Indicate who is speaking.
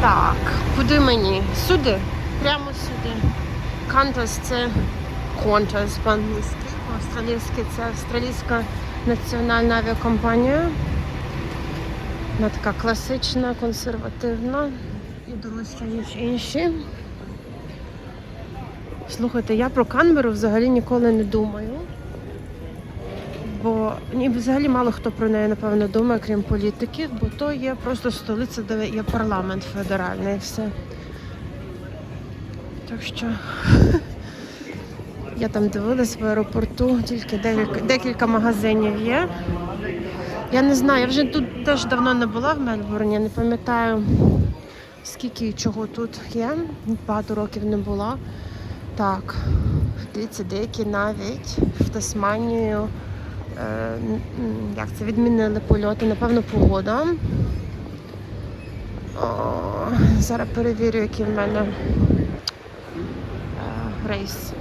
Speaker 1: Так, куди мені? Сюди. Прямо сюди. Кантас це Qantas по-англійськи. По-австралійськи це австралійська національна авіакомпанія. Вона така класична, консервативна і дорожча, ніж інші. Слухайте, я про Канберу взагалі ніколи не думаю. Бо взагалі мало хто про неї, напевно, думає, крім політиків, бо то є просто столиця, де є парламент федеральний і все. Так що я там дивилась в аеропорту, тільки декілька, декілька магазинів є. Я не знаю, я вже тут теж давно не була в Мельбурні, не пам'ятаю, скільки і чого тут є. Багато років не була. Так, дивіться, деякі навіть в Тасманію. Е, Як це відмінили польоти, напевно, погода. О, зараз перевірю, який в мене е, рейс.